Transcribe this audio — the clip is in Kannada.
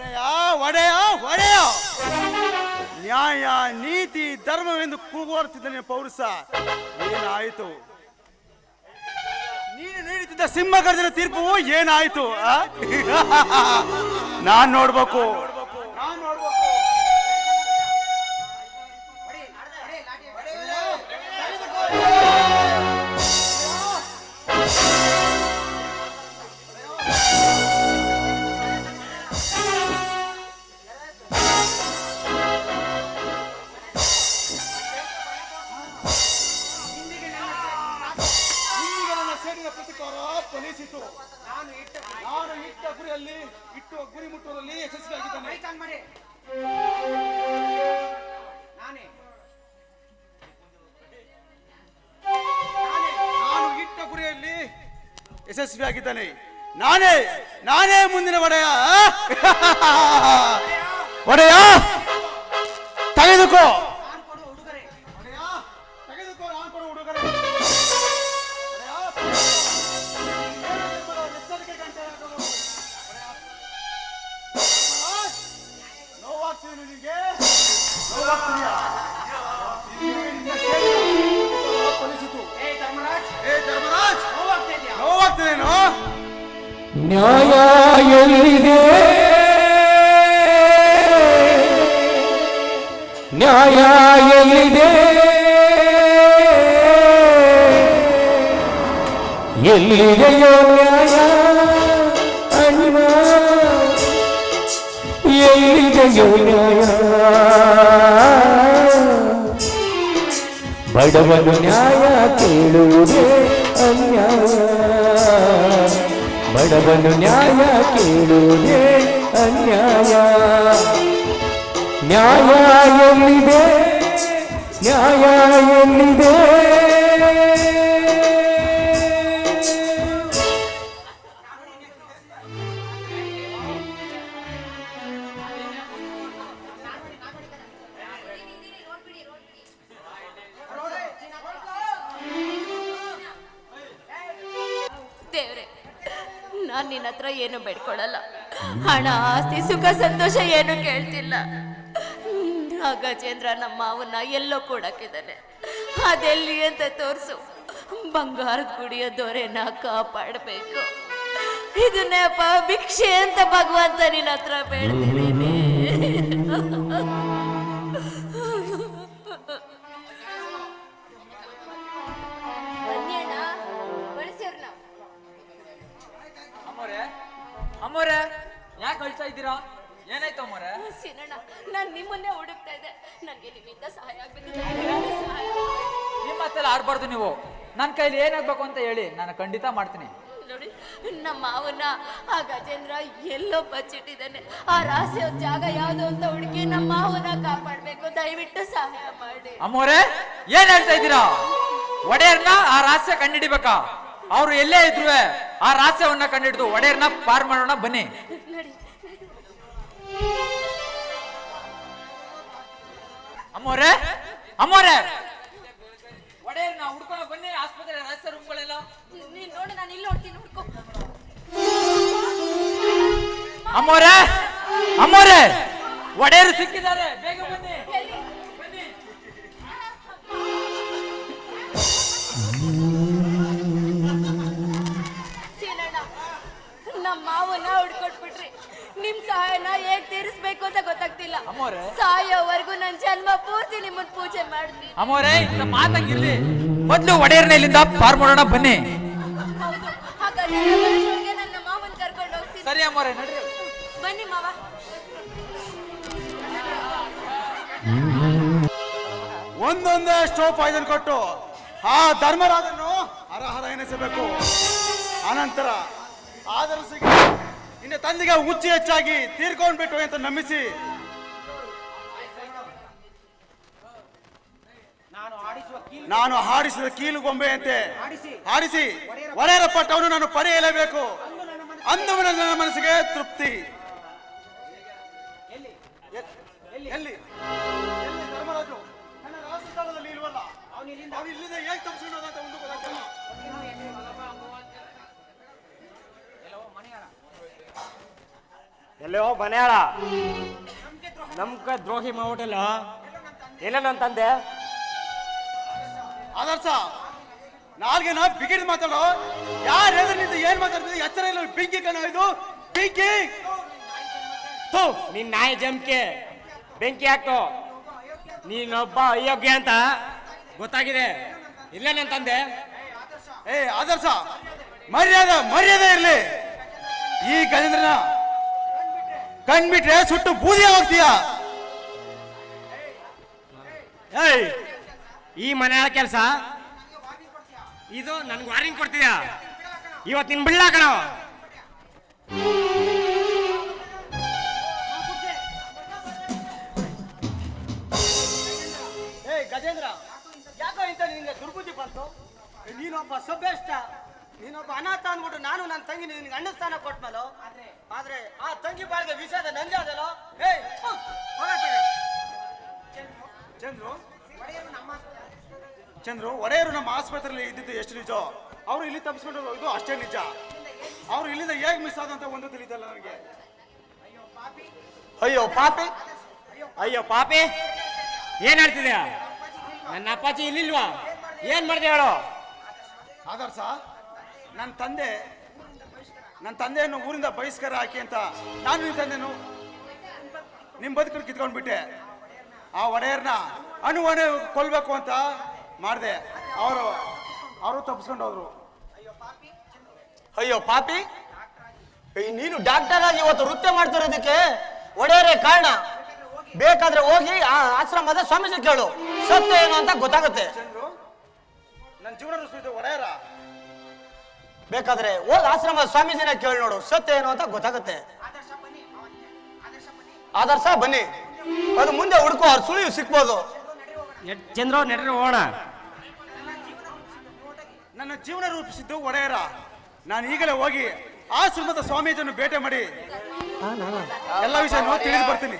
ಒಡೆಯ ಒಡೆಯ ಒಡೆಯ. ನ್ಯಾಯ, ನೀತಿ, ಧರ್ಮವೆಂದು ಕೂಗುವರ್ತಿದ್ದಾನೆ ಪೌರುಷ ಏನಾಯಿತು? ನೀನು ನೀಡುತ್ತಿದ್ದ ಸಿಂಹಗರ್ಜನ ತೀರ್ಪು ಏನಾಯಿತು? ನಾನ್ ನೋಡ್ಬೇಕು. ಸೇಡಿನ ಪ್ರತಿಕಾರ ಫಲಿಸಿತು ನಾನು ಇಟ್ಟ ನಾನು ಇಟ್ಟ ಗುರಿಯಲ್ಲಿ ಇಟ್ಟು ಗುರಿ ಮುಟ್ಟುವಲ್ಲಿ ಯಶಸ್ವಿಯಾಗಿದ್ದಾನೆ. ನಾನೇ. ನಾನು. ಇಟ್ಟ ಗುರಿಯಲ್ಲಿ ಯಶಸ್ವಿಯಾಗಿದ್ದಾನೆ. ನಾನೇ ನಾನೇ ಮುಂದಿನ ಒಡೆಯ. ಒಡೆಯ. ತೆಗೆದುಕೋ. ನೋವಾಗ್ತಿದೇನೋ? ನ್ಯಾಯ ಎಲ್ಲಿದೆ? ನ್ಯಾಯ ಎಲ್ಲಿದೆ? ಎಲ್ಲಿದೆಯೋ ನ್ಯಾಯ ಅಣ್ಣ? ಎಲ್ಲಿದೆಯೋ ನ್ಯಾಯ? ಬಡವನು ನ್ಯಾಯ ಕೇಳುವುದೇ. ಬಡವನು ನ್ಯಾಯ ಕೇಳುವುದೇ ಅನ್ಯಾಯ ನ್ಯಾಯ ಎಲ್ಲಿದೆ ನ್ಯಾಯ ಎಲ್ಲಿದೆ ನಾನ್ ನಿನ್ನ ಹತ್ರ ಏನು ಬೇಡ್ಕೊಳಲ್ಲ. ಹಣ, ಆಸ್ತಿ, ಸುಖ, ಸಂತೋಷ ಏನು ಕೇಳ್ತಿಲ್ಲ. ಗಜೇಂದ್ರ ನಮ್ಮ ಮಾವನ್ನ ಎಲ್ಲೋ ಕೂಡಕ್ಕಿದ್ದಾನೆ. ಅದೆಲ್ಲಿ ಅಂತ ತೋರಿಸು. ಬಂಗಾರದ ಗುಡಿಯ ದೊರೆನ ಕಾಪಾಡಬೇಕು. ಇದನ್ನೇಪ್ಪ ಭಿಕ್ಷೆ ಅಂತ ಭಗವಂತ ನಿನ್ನ ಹತ್ರ ಬೇಡ್ತಿದ್ದೀನಿ ಇದ್ದೀರಾ? ಏನಾಯ್ತು ಅಮ್ಮ ಸಿನಣ್ಣ ನಾನು ನಿಮ್ಮನ್ನೇ ಹುಡುಕ್ತಾ ಇದ್ದೆ. ನನಗೆ ನಿಮ್ಮಿಂದ ಸಹಾಯ ಆಗ್ಬೇಕು. ನಿಮ್ಮ ಮಾತೆಲ್ಲ ಆಡ್ಬಾರ್ದು ನೀವು. ನನ್ನ ಕೈಲಿ ಏನಾಗ್ಬೇಕು ಅಂತ ಹೇಳಿ ನಾನು ಖಂಡಿತ ಮಾಡ್ತೀನಿ. ನೋಡಿ ನಮ್ಮ ಮಾವನ್ನ ಆ ಗಜೇಂದ್ರ ಎಲ್ಲೋ ಬಚ್ಚಿಟ್ಟಿದ್ದಾನೆ ಆ ರಹಸ್ಯ ಜಾಗ ಯಾವುದು ಅಂತ ಹುಡುಕಿ ನಮ್ಮ ಮಾವನ ಕಾಪಾಡ್ಬೇಕು. ದಯವಿಟ್ಟು ಸಹಾಯ ಮಾಡಿ. ಅಮ್ಮೋರೆ ಏನ್ ಹೇಳ್ತಾ ಇದ್ದೀರಾ? ಒಡೆಯರ್ನ ಆ ರಹಸ್ಯ ಕಂಡಿಡಿಬೇಕಾ ಅವ್ರು ಎಲ್ಲೇ ಇದ್ರು ಆ ರಹಸ್ಯವನ್ನ ಕಂಡಿಡಿದು ಒಡೆಯರ್ನ ಪಾರ್ ಮಾಡೋಣ ಬನ್ನಿ. ನಡಿ ಅಮ್ಮೋರೆ ಅಮ್ಮೋರೆ ಒಡೆಯರ್ನ ಹುಡ್ಕೊಂಡು ಬನ್ನಿ ಆಸ್ಪತ್ರೆ ರಹಸ್ಯ ರೂಮ್ಗಳೆಲ್ಲ ನೀನ್ ನೋಡು ನಾನು ಇಲ್ಲಿ ನೋಡ್ತೀನಿ ಹುಡ್ಕೋ ಅಮ್ಮೋರೆ ಅಮ್ಮೋರೆ ಒಡೆಯರು ಸಿಕ್ಕಿದ್ದಾರೆ ಬೇಗ ಬನ್ನಿ ಬನ್ನಿ ಸೀನಣ್ಣ ನಮ್ಮ ಮಾವನ್ನ ಹುಡ್ಕೊಟ್ಬಿಟ್ರಿ ನಿಮ್ ಸಹಾಯನ ಹೇಗ್ ತೀರಿಸ್ಬೇಕು ಅಂತ ಗೊತ್ತಾಗ್ತಿಲ್ಲ ಅಮ್ಮೋರೆ. ಸಾಯೋವರೆಗೂ ನನ್ನ ಜನ್ಮ ಪೂರ್ತಿ ನಿಮ್ಮನ್ ಪೂಜೆ ಮಾಡ್ತೀನಿ. ಅಮ್ಮೋರೆ ಇಂತ ಮಾತಂಗಿರ್ಲಿ. ಮೊದ್ಲು ಒಡೆಯರ್ನ ಇಲ್ಲಿಂದ ಪಾರ್ ಮಾಡೋಣ ಬನ್ನಿ. ಹೌದು ಹಾಗಾದ್ರೆ ನನ್ನ ಮಾವನ್ ಕರ್ಕೊಂಡು ಹೋಗ್ತೀನಿ. ಸರಿ ಅಮ್ಮೋರೆ ನಡ್ರಿ. ಬನ್ನಿ ಮಾವ. ಒಂದೊಂದೇ ಸ್ಟೋಪ್ ಪಾಯ್ಸನ್ ಕೊಟ್ಟು ಆ ಧರ್ಮರಾಜನ್ನು ಹರಹರ ಎನಿಸಬೇಕು. ಅನಂತರ ಆದರೂ ಸಿಗ ನಿನ್ನ ತಂದೆಗೆ ಹುಚ್ಚಿ ಹೆಚ್ಚಾಗಿ ತೀರ್ಕೊಂಡ್ಬಿಟ್ಟು ಅಂತ ನಂಬಿಸಿ ನಾನು ಹಾಡಿಸಿದ ಕೀಲು ಗೊಂಬೆಯಂತೆ ಆಡಿಸಿ ಹಾಡಿಸಿ ಒಡೆಯರ ಪಟ್ಟವನ್ನು ನಾನು ಪಡೆಯಲೇಬೇಕು. ಅಂದು ನನ್ನ ಮನಸ್ಸಿಗೆ ತೃಪ್ತಿ. ಎಲ್ಲಿ? ಎಲ್ಲಿ? ಮನೆಯಾಳ? ನಮ್ಕ ದ್ರೋಹಿ. ಮಾಡ್ಬಿಟ್ಟಲ್ಲ? ಎಲ್ಲ ನನ್ನ ತಂದೆ? ಆದರ್ಶ ನಾ ಬಿಗಿಡ್ ಮಾತಾಡೋ ಯಾರು ಎದುರು ನಿಂತು ಏನ್ ಮಾತಾಡ್ತಿದ್ದೆ? ಎಚ್ಚರ ಇಲ್ಲ ಬೆಂಕಿ ಕಣ ಇದು. ಬೆಂಕಿ ಥು, ನಿನ್ ನಾಯಿ ಜಂಕೆ ಬೆಂಕಿ ಹಾಕು. ನೀನೊಬ್ಬ ಅಯೋಗ್ಯ ಅಂತ ಗೊತ್ತಾಗಿದೆ. ಇಲ್ಲ ನನ್ನ ತಂದೆ. ಏ ಆದರ್ಶ ಮರ್ಯಾದೆ ಮರ್ಯಾದೆ ಇರಲಿ. ಈ ಗಜೇಂದ್ರನ ಕಣ್ಬಿಟ್ರೆ ಸುಟ್ಟು ಬೂದಿ ಹೋಗ್ತೀಯ ಏಯ್. ಈ ಮನೆಯಾಳ ಕೆಲಸ? ಇದು ನನ್ಗೆ ವಾರಿಂಗ್ ಕೊಡ್ತೀಯಾ? ಇವತ್ತು ನಿನ್ ಬಿಡ್ಲಾ ಕಣ? ಏ ಗಜೇಂದ್ರ, ಯಾಕೋ ಇಂತ ನಿನ್ಗೆ ದುರ್ಬುದ್ಧಿ ಬಂತು? ನೀನೊಬ್ಬ ಸಭ್ಯಷ್ಟ ನೀನೊಬ್ಬ ಅನಾಥ ಅಂದ್ಬಿಟ್ಟು ನಾನು ನನ್ನ ತಂಗಿ ನಿನಗೆ ಅಣ್ಣ ಸ್ಥಾನ ಕೊಟ್ಮೇಲೋ? ಆದ್ರೆ ಆ ತಂಗಿ ಬಾಳಿಗೆ ವಿಷಯದ ನಂದೇ ಅದಲ್ಲೋ? ಏಯ್ ಚಂದ್ರು ಹೋಗತ್ತಾಗೆ. ಚಂದ್ರು, ಒಡೆಯರು ನಮ್ಮ ಆಸ್ಪತ್ರೆಯಲ್ಲಿ ಇದ್ದಿದ್ದು ಎಷ್ಟು ನಿಜ? ಅವರು ಇಲ್ಲಿ ತಪ್ಪಿಸ್ಕೊಂಡು ಇದು ಅಷ್ಟೇ ನಿಜ. ಅವ್ರು ಇಲ್ಲಿಂದ ಹೇಗೆ ಮಿಸ್ ಆದಂತ ಒಂದು ತಿಳಿದಲ್ಲ ನನಗೆ ಅಯ್ಯೋ, ಪಾಪಿ. ಅಯ್ಯೋ, ಪಾಪಿ. ಏನ್ ಹೇಳ್ತಿದ್ಯಾ? ನನ್ನ ಅಪ್ಪಾಜಿ ಇಲ್ಲಿಲ್ವಾ? ಏನ್ ಮಾಡಿದೆ ಹೇಳು? ಆದರ್ಶ ನನ್ನ ತಂದೆ ನನ್ನ ತಂದೆಯನ್ನು ಊರಿಂದ ಬಹಿಷ್ಕಾರ ಹಾಕಿ ಅಂತ ನಾನು ನಿಮ್ಮ ತಂದೆನು. ನಿಮ್ಮ ಬದುಕನ್ನು ಕಿತ್ಕೊಂಡ್ಬಿಟ್ಟೆ. ಆ ಒಡೆಯರ್ನ ಅಣು ಕೊಲ್ಬೇಕು ಅಂತ ಮಾಡಿದೆ. ಅವರು ಅವರು ತಪ್ಪಿಸ್ಕೊಂಡು ಹೋದ್ರು ಅಯ್ಯೋ ಪಾಪಿ? ನೀನು ಡಾಕ್ಟರ್ ಆಗಿ ಇವತ್ತು ನೃತ್ಯ ಮಾಡ್ತಿರೋದಕ್ಕೆ ಒಡೆಯರೇ ಕಾರಣ. ಬೇಕಾದ್ರೆ ಹೋಗಿ ಆ ಆಶ್ರಮದ ಸ್ವಾಮೀಜಿ ಕೇಳು. ಸತ್ಯ ಏನು ಅಂತ ಗೊತ್ತಾಗುತ್ತೆ. ನನ್ನ ಜೀವನ ಒಡೆಯರ. ಬೇಕಾದ್ರೆ ಹೋಗಿ ಆಶ್ರಮದ ಸ್ವಾಮೀಜಿನೇ ಕೇಳಿ ನೋಡು. ಸತ್ಯ ಏನು ಅಂತ ಗೊತ್ತಾಗುತ್ತೆ. ಆದರ್ಶ ಬನ್ನಿ ಅದು ಮುಂದೆ ಹುಡುಕೋ ಅವ್ರ ಸುಳಿವು ಸಿಕ್ಬೋದು. ಚಂದ್ರ ನೆಡ್ರಿ ಹೋಗೋಣ. ನನ್ನ ಜೀವನ ರೂಪಿಸಿದ್ದು ಒಡೆಯರ. ನಾನು ಈಗಲೇ ಹೋಗಿ ಆಶ್ರಮದ ಸ್ವಾಮೀಜಿಯನ್ನು ಭೇಟಿ ಮಾಡಿ. ಎಲ್ಲ ವಿಷಯನೂ ತಿಳಿದು ಬರ್ತೀನಿ.